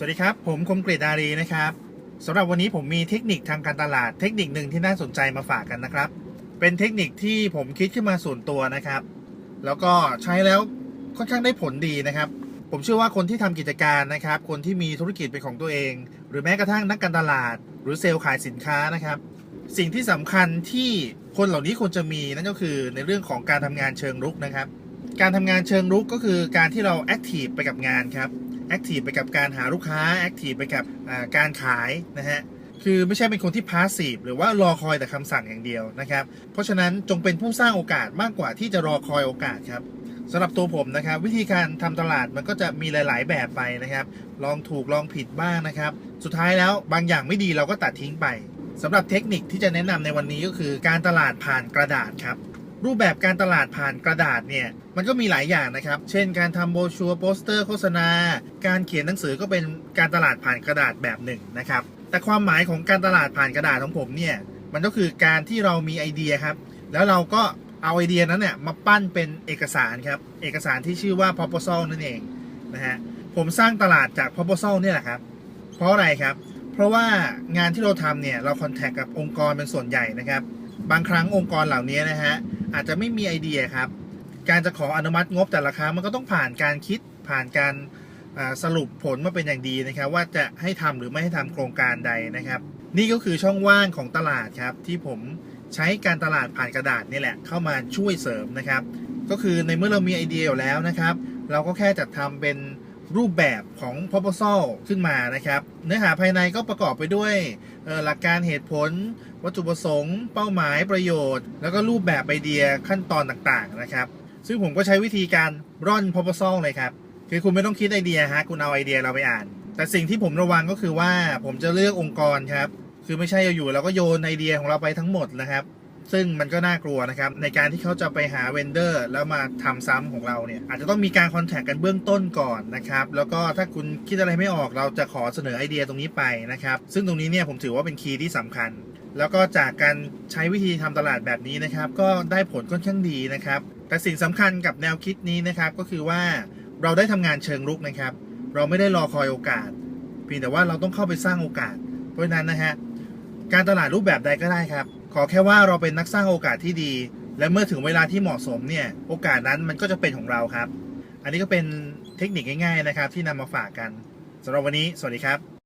สวัสดีครับ ผมคมกริตารีนะครับสำหรับวันนี้ผมมีเทคนิคทางการตลาดเทคนิคหนึ่งที่น่าสนใจมาฝากกันนะครับ เป็นเทคนิคที่ผมคิดขึ้นมาส่วนตัวนะครับ แล้วก็ใช้แล้วค่อนข้างได้ผลดีนะครับ ผมเชื่อว่าคนที่ทำกิจการนะครับ คนที่มีธุรกิจเป็นของตัวเอง หรือแม้กระทั่งนักการตลาด หรือเซลล์ขายสินค้านะครับ สิ่งที่สำคัญที่คนเหล่านี้ควรจะมีนั่นก็คือในเรื่องของการทำงานเชิงรุกนะครับ การทำงานเชิงรุกก็คือการที่เราแอคทีฟไปกับงานครับ แอคทีฟไปกับการหาลูกค้าแอคทีฟไปกับการขายนะฮะคือไม่ใช่เป็นคนที่พาสซีฟหรือว่ารอคอยแต่คำสั่งอย่างเดียวนะครับ เพราะฉะนั้นจงเป็นผู้สร้างโอกาสมากกว่าที่จะรอคอยโอกาสครับสำหรับตัวผมนะครับ วิธีการทำตลาดมันก็จะมีหลาย ๆ แบบไปนะครับ ลองถูกลองผิดบ้างนะครับ สุดท้ายแล้วบางอย่างไม่ดีเราก็ตัดทิ้งไปสำหรับเทคนิคที่จะแนะนำในวันนี้ก็คือการตลาดผ่านกระดาษครับ รูปแบบการตลาดผ่านกระดาษเนี่ย มันก็มีหลายอย่างนะครับ เช่นการทำโบชัวร์โปสเตอร์โฆษณา การเขียนหนังสือก็เป็นการตลาดผ่านกระดาษแบบหนึ่งนะครับ แต่ความหมายของการตลาดผ่านกระดาษของผมเนี่ย มันก็คือการที่เรามีไอเดียครับ แล้วเราก็เอาไอเดียนั้นเนี่ยมาปั้นเป็นเอกสารครับ เอกสารที่ชื่อว่า proposal นั่นเองนะฮะ ผมสร้างตลาดจาก proposal เนี่ยแหละครับ เพราะอะไรครับ เพราะว่างานที่เราทำเนี่ย เราคอนแทคกับองค์กรเป็นส่วนใหญ่นะครับ บางครั้งองค์กรเหล่านี้นะฮะ อาจจะไม่มีไอเดียครับ การจะขออนุมัติงบแต่ละครั้งมันก็ต้องผ่านการคิดผ่านการสรุปผลมาเป็นอย่างดีนะครับ ว่าจะให้ทำหรือไม่ให้ทำโครงการใดนะครับ นี่ก็คือช่องว่างของตลาดครับ ที่ผมใช้การตลาดผ่านกระดาษนี่แหละ เข้ามาช่วยเสริมนะครับ ก็คือในเมื่อเรามีไอเดียอยู่แล้วนะครับ เราก็แค่จัดทำเป็น รูปแบบของ proposal ขึ้นมานะครับ เนื้อหาภายในก็ประกอบไปด้วยหลักการเหตุผล วัตถุประสงค์ เป้าหมายประโยชน์ แล้วก็รูปแบบไอเดียขั้นตอนต่างๆนะครับ ซึ่งผมก็ใช้วิธีการร่อน proposal เลยครับ คือคุณไม่ต้องคิดไอเดียฮะคุณเอาไอเดียเราไปอ่าน แต่สิ่งที่ผมระวังก็คือว่าผมจะเลือกองค์กรครับคือไม่ใช่อยู่ๆเราก็โยนไอเดียของเราไปทั้งหมดนะครับ ซึ่งมันก็น่ากลัวนะครับ ในการที่เขาจะไปหาเวนเดอร์แล้วมาทำซ้ำของเราเนี่ย อาจจะต้องมีการคอนแทคกันเบื้องต้นก่อนนะครับ แล้วก็ถ้าคุณคิดอะไรไม่ออกเราจะขอเสนอไอเดียตรงนี้ไปนะครับ ซึ่งตรงนี้เนี่ยผมถือว่าเป็นคีย์ที่สำคัญ แล้วก็จากการใช้วิธีทำตลาดแบบนี้นะครับ ก็ได้ผลค่อนข้างดีนะครับ แต่สิ่งสำคัญกับแนวคิดนี้นะครับก็คือว่าเราได้ทำงานเชิงรุกนะครับ เราไม่ได้รอคอยโอกาสเพียงแต่ว่าเราต้องเข้าไปสร้างโอกาส เพราะฉะนั้นนะฮะการตลาดรูปแบบใดก็ได้ครับ ขอแค่ว่าเราเป็นนักสร้างโอกาสที่ดี และเมื่อถึงเวลาที่เหมาะสมเนี่ย โอกาสนั้นมันก็จะเป็นของเราครับ อันนี้ก็เป็นเทคนิคง่ายๆนะครับ ที่นำมาฝากกันสำหรับวันนี้ สวัสดีครับ